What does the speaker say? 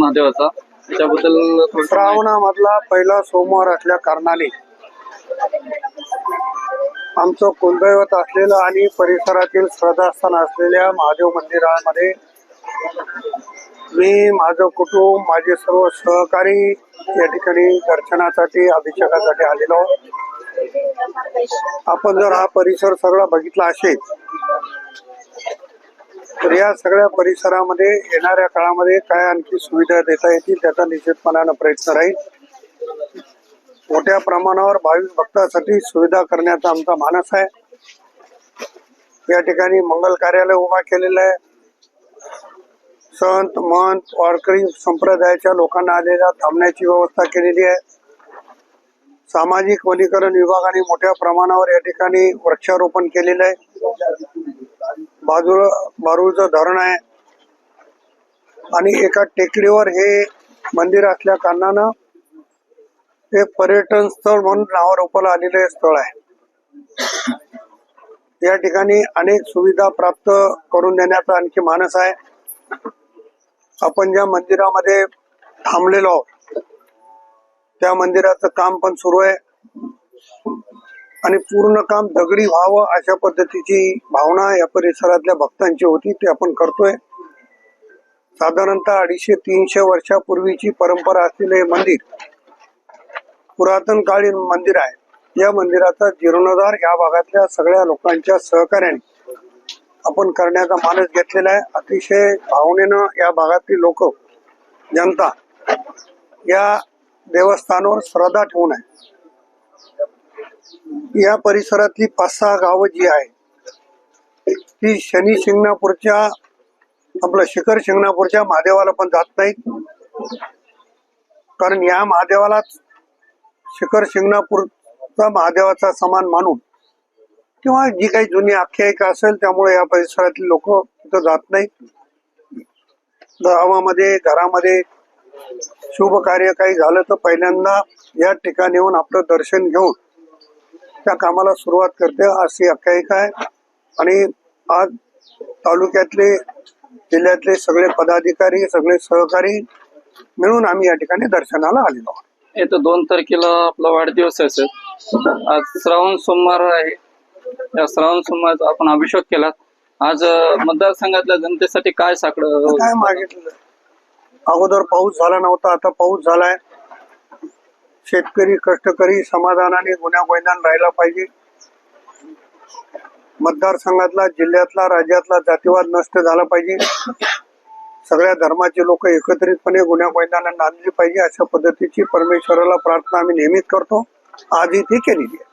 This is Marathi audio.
महादेवाचा. त्याच्याबद्दल श्रावणामधला पहिला सोमवार असल्या कारणाने आमचं कुलदैवत असलेलं आणि परिसरातील श्रद्धास्थान असलेल्या महादेव मंदिरामध्ये मी माझं कुटुंब माझे सर्व सहकारी या ठिकाणी दर्शनासाठी अभिषेकासाठी आलेलो आपण जर हा परिसर सगळा बघितला असेल तर या सगळ्या परिसरामध्ये येणाऱ्या काळामध्ये काय आणखी सुविधा देता येतील त्याचा निश्चितपणानं प्रयत्न राहील. मोठ्या प्रमाणावर भाविक भक्तासाठी सुविधा करण्याचा आमचा मानस आहे. या ठिकाणी मंगल कार्यालय उभा केलेलं आहे. संत महंत वारकरी संप्रदायाच्या लोकांना आलेल्या थांबण्याची व्यवस्था केलेली आहे. सामाजिक वनीकरण विभागाने मोठ्या प्रमाणावर या ठिकाणी वृक्षारोपण केलेलं आहे. बाजूला बारूळचं धरण आहे. आणि एका टेकडीवर हे मंदिर असल्या कारणानं हे पर्यटन स्थळ म्हणून नावारोपाला उपला आलेले स्थळ आहे. या ठिकाणी अनेक सुविधा प्राप्त करून देण्याचा आणखी मानस आहे. आपण ज्या मंदिरामध्ये थांबलेलो आहोत त्या मंदिराचं काम पण सुरू आहे. आणि पूर्ण काम दगडी व्हावं अशा पद्धतीची भावना या परिसरातल्या भक्तांची होती ते आपण करतोय. साधारणतः अडीचशे तीनशे वर्षापूर्वीची परंपरा असलेले हे मंदिर पुरातन काळीन मंदिर आहे. या मंदिराचा जीर्णोद्धार या भागातल्या सगळ्या लोकांच्या सहकार्याने आपण करण्याचा मानस घेतलेला आहे. अतिशय भावनेनं या भागातली लोक जनता या देवस्थानावर श्रद्धा ठेवून आहे या परिसरातली पाच सहा गावं जी आहे ती शनी शिंगणापूरच्या आपलं शिखर शिंगणापूरच्या महादेवाला पण जात नाहीत. कारण या महादेवालाच शिखर शिंगणापूरचा महादेवाचा समान मानून किंवा जी काही जुनी आख्यायिका असेल त्यामुळे या परिसरातली लोक तिथं जात नाहीत. गावामध्ये घरामध्ये शुभ कार्य काही झालं तर पहिल्यांदा या ठिकाणी येऊन आपलं दर्शन घेऊन त्या कामाला सुरुवात करते अशी आख्यायिका आहे. आणि आज तालुक्यातले जिल्ह्यातले सगळे पदाधिकारी सगळे सहकारी मिळून आम्ही या ठिकाणी दर्शनाला आलेलो आहोत. येत्या दोन तारखेला आपला वाढदिवस असेल आज श्रावण सोमवार आहे. या श्रावण सोमवार आपण अभिषेक केला. आज मतदारसंघातल्या जनतेसाठी काय साकडं काय मागितलं? अगोदर पाऊस झाला नव्हता आता पाऊस झालाय. शेतकरी कष्टकरी समाधानाने गुन्हा गोंधान राहिला पाहिजे. मतदारसंघातला जिल्ह्यातला राज्यातला जातीवाद नष्ट झाला पाहिजे. सगळ्या धर्माचे लोक एकत्रितपणे गुन्ह्या गोंधाना नांदली पाहिजे अशा पद्धतीची परमेश्वराला प्रार्थना आम्ही नेहमीच करतो. आजही ती केलेली आहे.